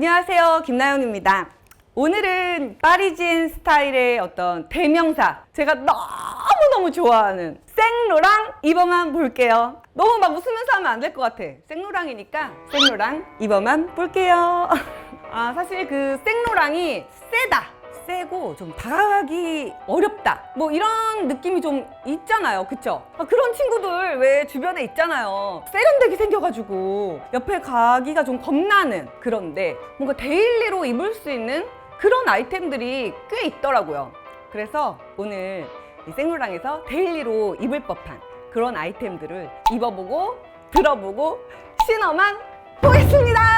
안녕하세요. 김나영입니다. 오늘은 파리지엔 스타일의 어떤 대명사 제가 너무너무 좋아하는 생로랑 입어만 볼게요. 너무 막 웃으면서 하면 안 될 것 같아. 생로랑이니까 생로랑 입어만 볼게요. 아 사실 그 생로랑이 세다. 세고 좀 다가가기 어렵다. 뭐 이런 느낌이 좀 있잖아요. 그쵸? 아, 그런 친구들 왜 주변에 있잖아요. 세련되게 생겨가지고 옆에 가기가 좀 겁나는 그런데 뭔가 데일리로 입을 수 있는 그런 아이템들이 꽤 있더라고요. 그래서 오늘 이 생로랑에서 데일리로 입을 법한 그런 아이템들을 입어보고 들어보고 신어만 보겠습니다.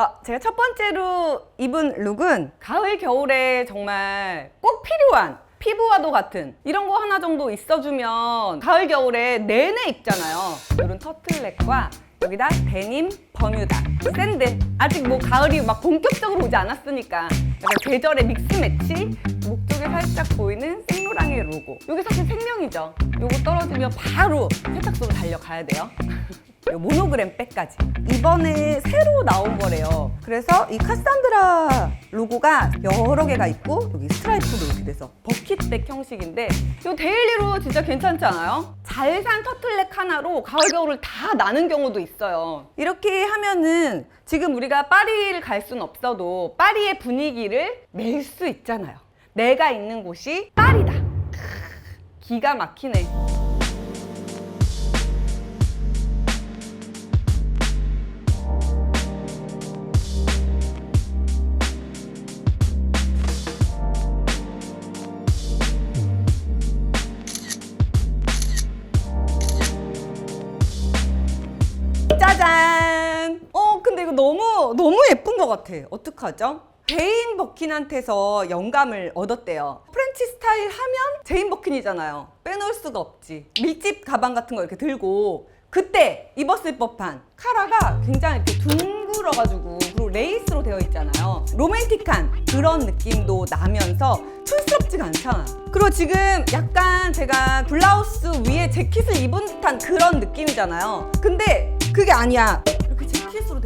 아, 제가 첫 번째로 입은 룩은 가을 겨울에 정말 꼭 필요한 피부와도 같은 이런 거 하나 정도 있어주면 가을 겨울에 내내 입잖아요. 이런 터틀넥과 여기다 데님 버뮤다 샌들 아직 뭐 가을이 막 본격적으로 오지 않았으니까 약간 계절의 믹스 매치 목 쪽에 살짝 보이는 생로랑의 로고 이게 사실 생명이죠. 요거 떨어지면 바로 세탁소로 달려가야 돼요. 요 모노그램 백까지. 이번에 새로 나온 거래요. 그래서 이 카산드라 로고가 여러 개가 있고 여기 스트라이프도 이렇게 돼서 버킷백 형식인데 이거 데일리로 진짜 괜찮지 않아요? 잘 산 터틀넥 하나로 가을 겨울을 다 나는 경우도 있어요. 이렇게 하면은 지금 우리가 파리를 갈 순 없어도 파리의 분위기를 낼 수 있잖아요. 내가 있는 곳이 파리다. 크, 기가 막히네 너무, 너무 예쁜 것 같아. 어떡하죠? 제인 버킨한테서 영감을 얻었대요. 프렌치 스타일 하면 제인 버킨이잖아요. 빼놓을 수가 없지. 밀집 가방 같은 거 이렇게 들고 그때 입었을 법한 카라가 굉장히 이렇게 둥글어가지고 그리고 레이스로 되어 있잖아요. 로맨틱한 그런 느낌도 나면서 촌스럽지가 않잖아. 그리고 지금 약간 제가 블라우스 위에 재킷을 입은 듯한 그런 느낌이잖아요. 근데 그게 아니야.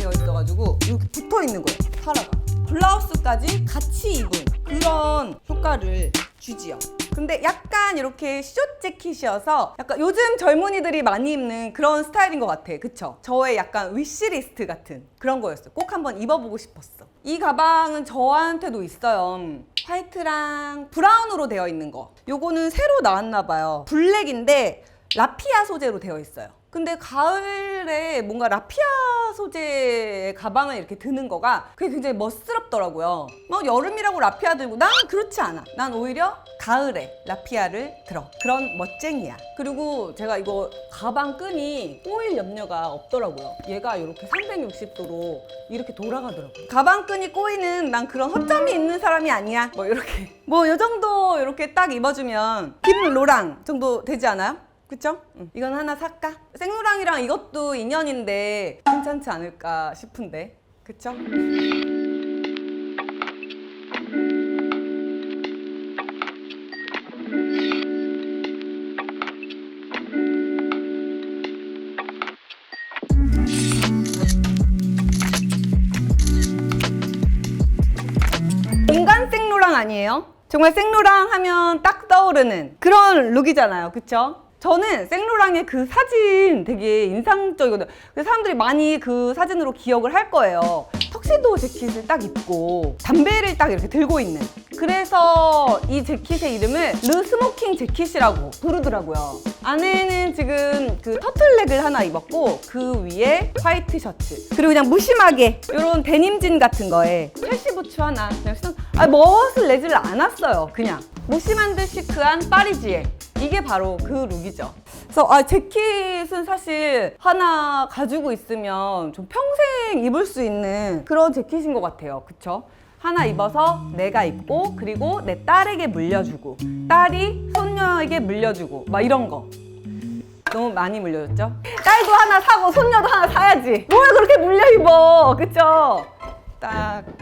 되어 있어가지고 이렇게 붙어 있는 거예요. 카라가. 블라우스까지 같이 입은 그런 효과를 주지요. 근데 약간 이렇게 숏 재킷이어서 약간 요즘 젊은이들이 많이 입는 그런 스타일인 것 같아. 그쵸? 저의 약간 위시리스트 같은 그런 거였어요. 꼭 한번 입어보고 싶었어. 이 가방은 저한테도 있어요. 화이트랑 브라운으로 되어 있는 거. 요거는 새로 나왔나 봐요. 블랙인데 라피아 소재로 되어 있어요. 근데 가을에 뭔가 라피아 소재의 가방을 이렇게 드는 거가 그게 굉장히 멋스럽더라고요. 뭐 여름이라고 라피아 들고 난 그렇지 않아. 난 오히려 가을에 라피아를 들어. 그런 멋쟁이야. 그리고 제가 이거 가방 끈이 꼬일 염려가 없더라고요. 얘가 이렇게 360도로 이렇게 돌아가더라고요. 가방 끈이 꼬이는 난 그런 허점이 있는 사람이 아니야. 뭐 이렇게. 뭐요 정도 이렇게 딱 입어주면 김로랑 정도 되지 않아요? 그쵸? 응. 이건 하나 살까? 생로랑이랑 이것도 인연인데 괜찮지 않을까 싶은데 그쵸? 인간 생로랑 아니에요? 정말 생로랑 하면 딱 떠오르는 그런 룩이잖아요. 그쵸? 저는 생로랑의 그 사진 되게 인상적이거든요. 그래서 사람들이 많이 그 사진으로 기억을 할 거예요. 턱시도 재킷을 딱 입고 담배를 딱 이렇게 들고 있는. 그래서 이 재킷의 이름을 르 스모킹 재킷이라고 부르더라고요. 안에는 지금 그 터틀넥을 하나 입었고 그 위에 화이트 셔츠 그리고 그냥 무심하게 이런 데님진 같은 거에 첼시 부츠 하나 그냥 신어 아 멋을 내지를 않았어요. 그냥 무심한 듯 시크한 파리지에 이게 바로 그 룩이죠. 그래서 아 재킷은 사실 하나 가지고 있으면 좀 평생 입을 수 있는 그런 재킷인 것 같아요. 그쵸? 하나 입어서 내가 입고 그리고 내 딸에게 물려주고 딸이 손녀에게 물려주고 막 이런 거. 너무 많이 물려줬죠? 딸도 하나 사고 손녀도 하나 사야지. 뭘 그렇게 물려 입어, 그쵸? 딱그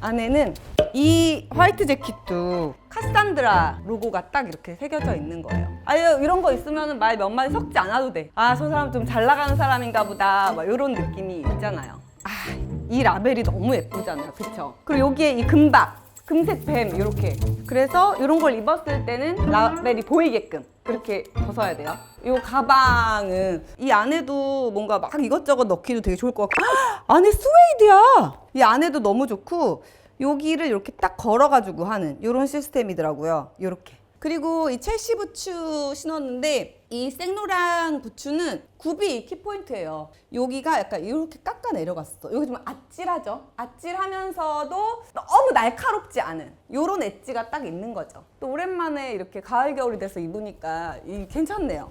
안에는 이 화이트 재킷도 카산드라 로고가 딱 이렇게 새겨져 있는 거예요. 아유 이런 거 있으면 말 몇 마디 섞지 않아도 돼. 아 저 사람 좀 잘 나가는 사람인가 보다. 막 이런 느낌이 있잖아요. 아이 라벨이 너무 예쁘잖아요. 그쵸? 그리고 여기에 이 금박, 금색 뱀 이렇게. 그래서 이런 걸 입었을 때는 라벨이 보이게끔 그렇게 벗어야 돼요. 이 가방은 이 안에도 뭔가 막 이것저것 넣기도 되게 좋을 것 같고 헉! 안에 스웨이드야. 이 안에도 너무 좋고 여기를 이렇게 딱 걸어가지고 하는 이런 시스템이더라고요. 이렇게. 그리고 이 첼시 부츠 신었는데 이 생로랑 부츠는 굽이 키포인트예요. 여기가 약간 이렇게 깎아 내려갔어. 여기 좀 아찔하죠? 아찔하면서도 너무 날카롭지 않은 이런 엣지가 딱 있는 거죠. 또 오랜만에 이렇게 가을 겨울이 돼서 입으니까 이 괜찮네요.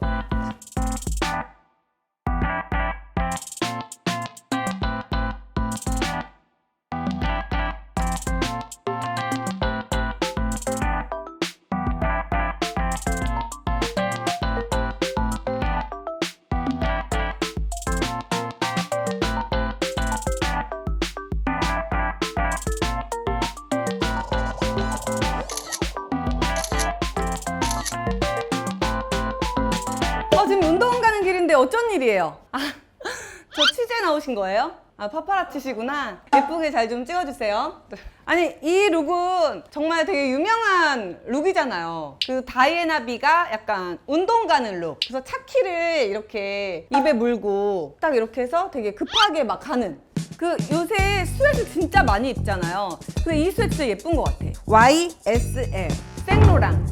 어쩐 일이에요? 아, 저 취재 나오신 거예요? 아, 파파라치시구나. 예쁘게 잘 좀 찍어주세요. 아니, 이 룩은 정말 되게 유명한 룩이잖아요. 그 다이애나비가 약간 운동 가는 룩. 그래서 차키를 이렇게 입에 물고 딱 이렇게 해서 되게 급하게 막 가는. 그 요새 스웨트 진짜 많이 입잖아요. 근데 이 스웨트 진짜 예쁜 것 같아. YSL. 생로랑.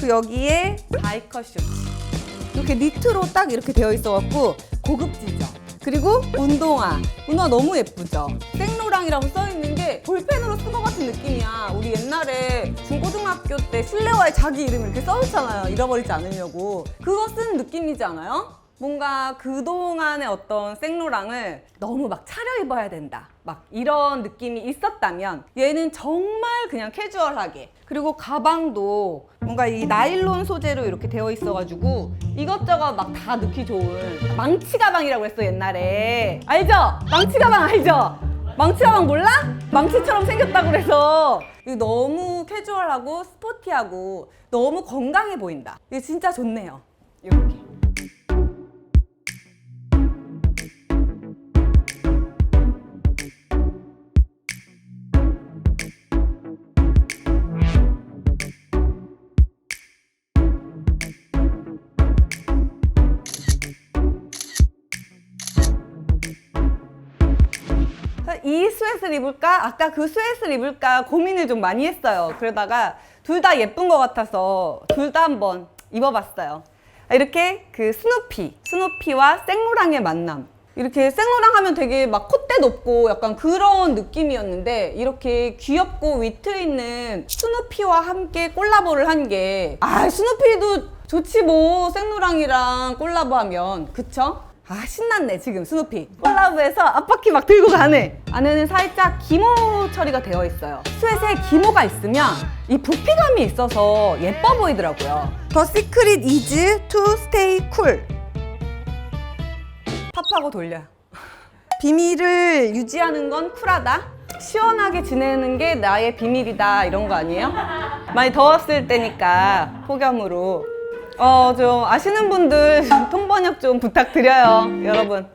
그 여기에 바이커 슈트. 이렇게 니트로 딱 이렇게 되어 있어갖고 고급지죠. 그리고 운동화. 운동화 너무 예쁘죠. 생로랑이라고 써 있는 게 볼펜으로 쓴 것 같은 느낌이야. 우리 옛날에 중고등학교 때 실내화에 자기 이름 이렇게 써놓잖아요. 잃어버리지 않으려고. 그거 쓴 느낌이지 않아요? 뭔가 그동안의 어떤 생로랑을 너무 막 차려입어야 된다. 막 이런 느낌이 있었다면 얘는 정말 그냥 캐주얼하게 그리고 가방도 뭔가 이 나일론 소재로 이렇게 되어 있어가지고 이것저것 막 다 넣기 좋은 망치 가방이라고 했어 옛날에 알죠? 망치 가방 알죠? 망치 가방 몰라? 망치처럼 생겼다고 그래서 너무 캐주얼하고 스포티하고 너무 건강해 보인다. 이거 진짜 좋네요. 이렇게. 이 스웨트를 입을까? 아까 그 스웨트를 입을까 고민을 좀 많이 했어요. 그러다가 둘 다 예쁜 것 같아서 둘 다 한번 입어봤어요. 이렇게 그 스누피, 스누피와 생로랑의 만남. 이렇게 생로랑 하면 되게 막 콧대 높고 약간 그런 느낌이었는데 이렇게 귀엽고 위트 있는 스누피와 함께 콜라보를 한 게 아 스누피도 좋지 뭐 생로랑이랑 콜라보 하면 그쵸? 아 신났네 지금 스누피. 콜라보해서 앞바퀴 막 들고 가네. 안에는 살짝 기모 처리가 되어 있어요. 스웨트에 기모가 있으면 이 부피감이 있어서 예뻐 보이더라고요. 더 시크릿 이즈 투 스테이 쿨. 팝하고 돌려요 비밀을 유지하는 건 쿨하다? 시원하게 지내는 게 나의 비밀이다. 이런 거 아니에요? 많이 더웠을 때니까 폭염으로 어, 좀 아시는 분들 통번역 좀 부탁드려요, 여러분.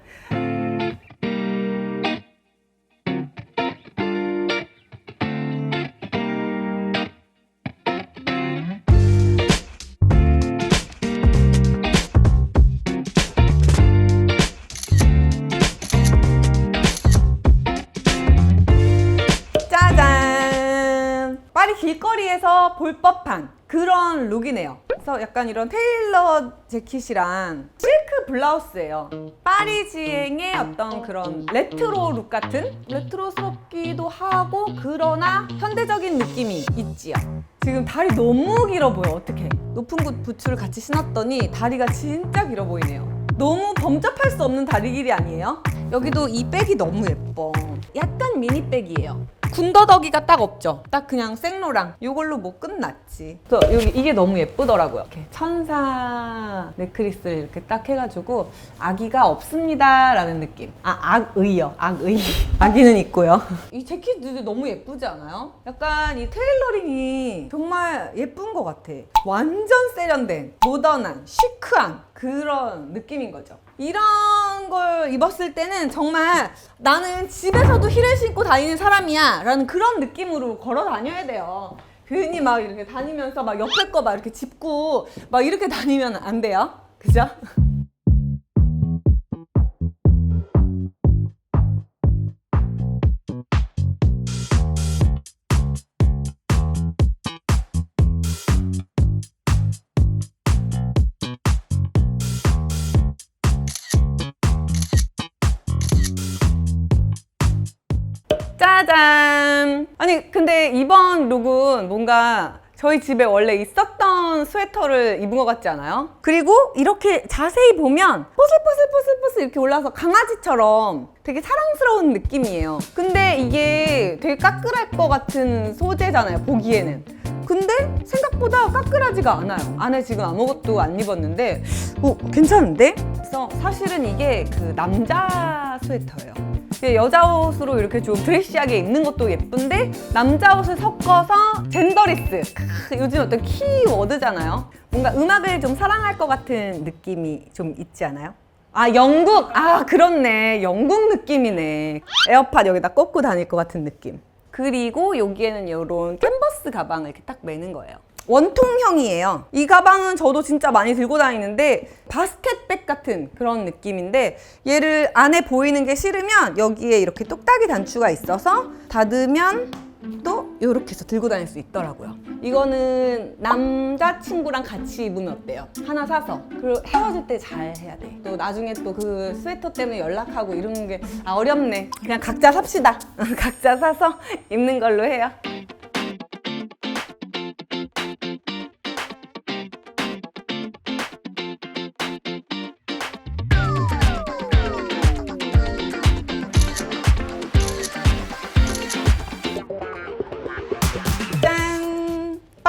짜잔! 파리 길거리에서 볼 법한 그런 룩이네요. 그래서 약간 이런 테일러 재킷이랑 실크 블라우스예요. 파리지행의 어떤 그런 레트로 룩 같은 레트로스럽기도 하고 그러나 현대적인 느낌이 있지요. 지금 다리 너무 길어 보여. 어떡해. 높은 굿 부츠를 같이 신었더니 다리가 진짜 길어 보이네요. 너무 범접할 수 없는 다리 길이 아니에요? 여기도 이 백이 너무 예뻐. 약간 미니백이에요. 군더더기가 딱 없죠. 딱 그냥 생로랑 이걸로 뭐 끝났지. 그래서 여기 이게 너무 예쁘더라고요. 이렇게 천사 넥클리스를 이렇게 딱 해가지고 아기가 없습니다라는 느낌. 아 악의요. 악의. 아기는 있고요. 이 재킷도 너무 예쁘지 않아요? 약간 이 테일러링이 정말 예쁜 것 같아. 완전 세련된 모던한 시크한 그런 느낌인 거죠. 이런 걸 입었을 때는 정말 나는 집에서도 힐을 신고 다니는 사람이야 라는 그런 느낌으로 걸어 다녀야 돼요. 괜히 막 이렇게 다니면서 막 옆에 거 막 이렇게 짚고 막 이렇게 다니면 안 돼요. 그죠? 짜잔! 아니, 근데 이번 룩은 뭔가 저희 집에 원래 있었던 스웨터를 입은 것 같지 않아요? 그리고 이렇게 자세히 보면 뽀슬뽀슬뽀슬뽀슬 이렇게 올라서 강아지처럼 되게 사랑스러운 느낌이에요. 근데 이게 되게 까끌할 것 같은 소재잖아요, 보기에는. 근데 생각보다 까끌하지가 않아요. 안에 지금 아무것도 안 입었는데, 어, 괜찮은데? 그래서 사실은 이게 그 남자 스웨터예요. 여자 옷으로 이렇게 좀 드레시하게 입는 것도 예쁜데 남자 옷을 섞어서 젠더리스. 크, 요즘 어떤 키워드잖아요. 뭔가 음악을 좀 사랑할 것 같은 느낌이 좀 있지 않아요? 아 영국! 아 그렇네. 영국 느낌이네. 에어팟 여기다 꽂고 다닐 것 같은 느낌. 그리고 여기에는 이런 캔버스 가방을 이렇게 딱 매는 거예요 원통형이에요 이 가방은 저도 진짜 많이 들고 다니는데 바스켓백 같은 그런 느낌인데 얘를 안에 보이는 게 싫으면 여기에 이렇게 똑딱이 단추가 있어서 닫으면 또 이렇게 해서 들고 다닐 수 있더라고요. 이거는 남자친구랑 같이 입으면 어때요? 하나 사서 그리고 헤어질 때 잘 해야 돼. 또 나중에 또 그 스웨터 때문에 연락하고 이러는 게 아, 어렵네. 그냥 각자 삽시다. 각자 사서 입는 걸로 해요.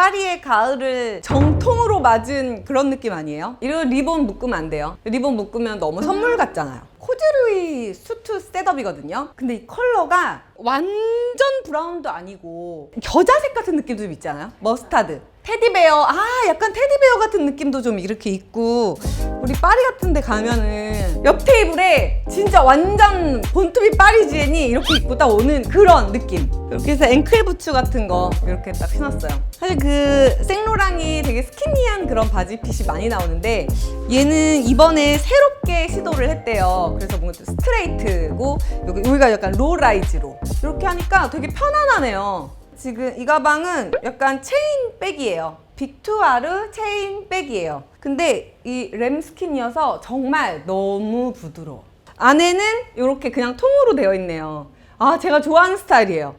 파리의 가을을 정통으로 맞은 그런 느낌 아니에요? 이런 리본 묶으면 안 돼요. 리본 묶으면 너무 선물 같잖아요. 코즈루이 수트 셋업이거든요. 근데 이 컬러가 완전 브라운도 아니고 겨자색 같은 느낌도 좀 있잖아요. 머스타드. 테디베어. 아, 약간 테디베어 같은 느낌도 좀 이렇게 있고 우리 파리 같은 데 가면은 옆 테이블에 진짜 완전 본투비 파리지엔이 이렇게 입고 딱 오는 그런 느낌. 이렇게 해서 앵클 부츠 같은 거 이렇게 딱 신었어요. 사실 그 생로랑이 되게 스키니한 그런 바지 핏이 많이 나오는데 얘는 이번에 새롭게 시도를 했대요. 그래서 뭔가 좀 스트레이트고 여기 여기가 약간 로라이즈로 이렇게 하니까 되게 편안하네요. 지금 이 가방은 약간 체인 백이에요. 빅투아르 체인 백이에요. 근데 이 램스킨이어서 정말 너무 부드러워. 안에는 이렇게 그냥 통으로 되어 있네요. 아, 제가 좋아하는 스타일이에요.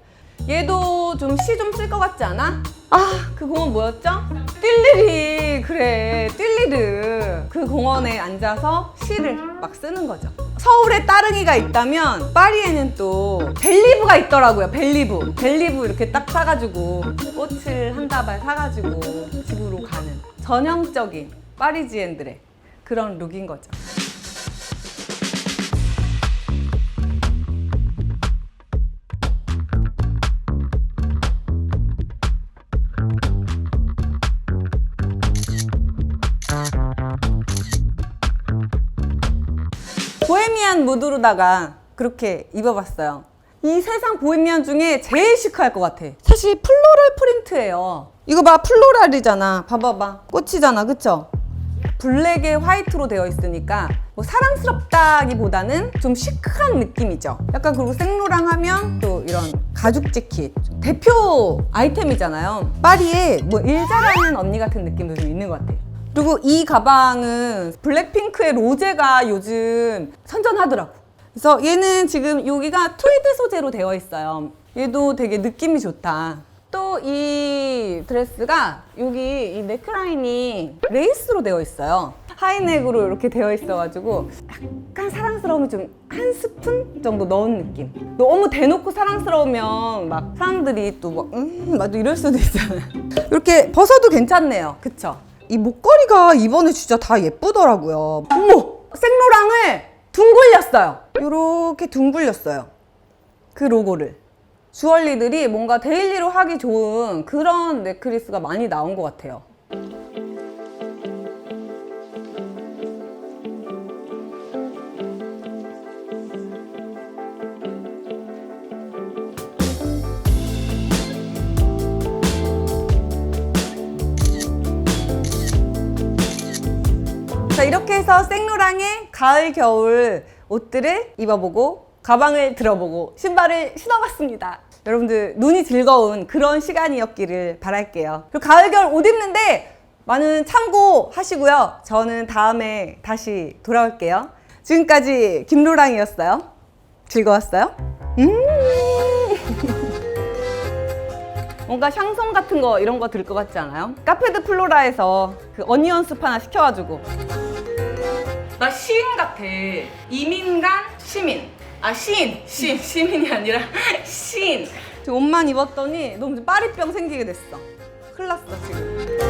얘도 좀 시 좀 쓸 것 같지 않아? 아, 그 공원 뭐였죠? 띨리리. 그래, 띨리르. 그 공원에 앉아서 시를 막 쓰는 거죠. 서울에 따릉이가 있다면 파리에는 또 벨리브가 있더라고요. 벨리브. 벨리브 이렇게 딱 사가지고 꽃을 한 다발 사가지고 집으로 가는 전형적인 파리지엔들의 그런 룩인 거죠. 보헤미안 무드로다가 그렇게 입어봤어요. 이 세상 보헤미안 중에 제일 시크할 것 같아. 사실 플로럴 프린트예요. 이거 봐, 플로럴이잖아. 봐봐봐. 꽃이잖아, 그쵸? 블랙에 화이트로 되어 있으니까 뭐 사랑스럽다기보다는 좀 시크한 느낌이죠. 약간 그리고 생로랑 하면 또 이런 가죽 재킷 대표 아이템이잖아요. 파리에 뭐 일자라는 언니 같은 느낌도 좀 있는 것 같아요. 그리고 이 가방은 블랙핑크의 로제가 요즘 선전하더라고. 그래서 얘는 지금 여기가 트위드 소재로 되어 있어요. 얘도 되게 느낌이 좋다. 또 이 드레스가 여기 이 넥라인이 레이스로 되어 있어요. 하이넥으로 이렇게 되어 있어가지고 약간 사랑스러움이 좀한 스푼 정도 넣은 느낌. 너무 대놓고 사랑스러우면 막 사람들이 또 막, 음, 막 이럴 수도 있잖아요. 이렇게 벗어도 괜찮네요. 그쵸? 이 목걸이가 이번에 진짜 다 예쁘더라고요. 어머! 생로랑을 둥글렸어요. 이렇게 둥글렸어요. 그 로고를. 주얼리들이 뭔가 데일리로 하기 좋은 그런 넥클리스가 많이 나온 것 같아요. 이렇게 해서 생로랑의 가을 겨울 옷들을 입어보고 가방을 들어보고 신발을 신어봤습니다. 여러분들 눈이 즐거운 그런 시간이었기를 바랄게요. 그리고 가을 겨울 옷 입는데 많은 참고하시고요. 저는 다음에 다시 돌아올게요. 지금까지 김로랑이었어요. 즐거웠어요? 음. 뭔가 샹송 같은 거 이런 거 들 것 같지 않아요? 카페드 플로라에서 그 어니언 숲 하나 시켜가지고 나 시인 같아. 이민간 시민. 아 시인. 시인 시민이 아니라 시인. 옷만 입었더니 너무 파리병 생기게 됐어. 큰일 났어 지금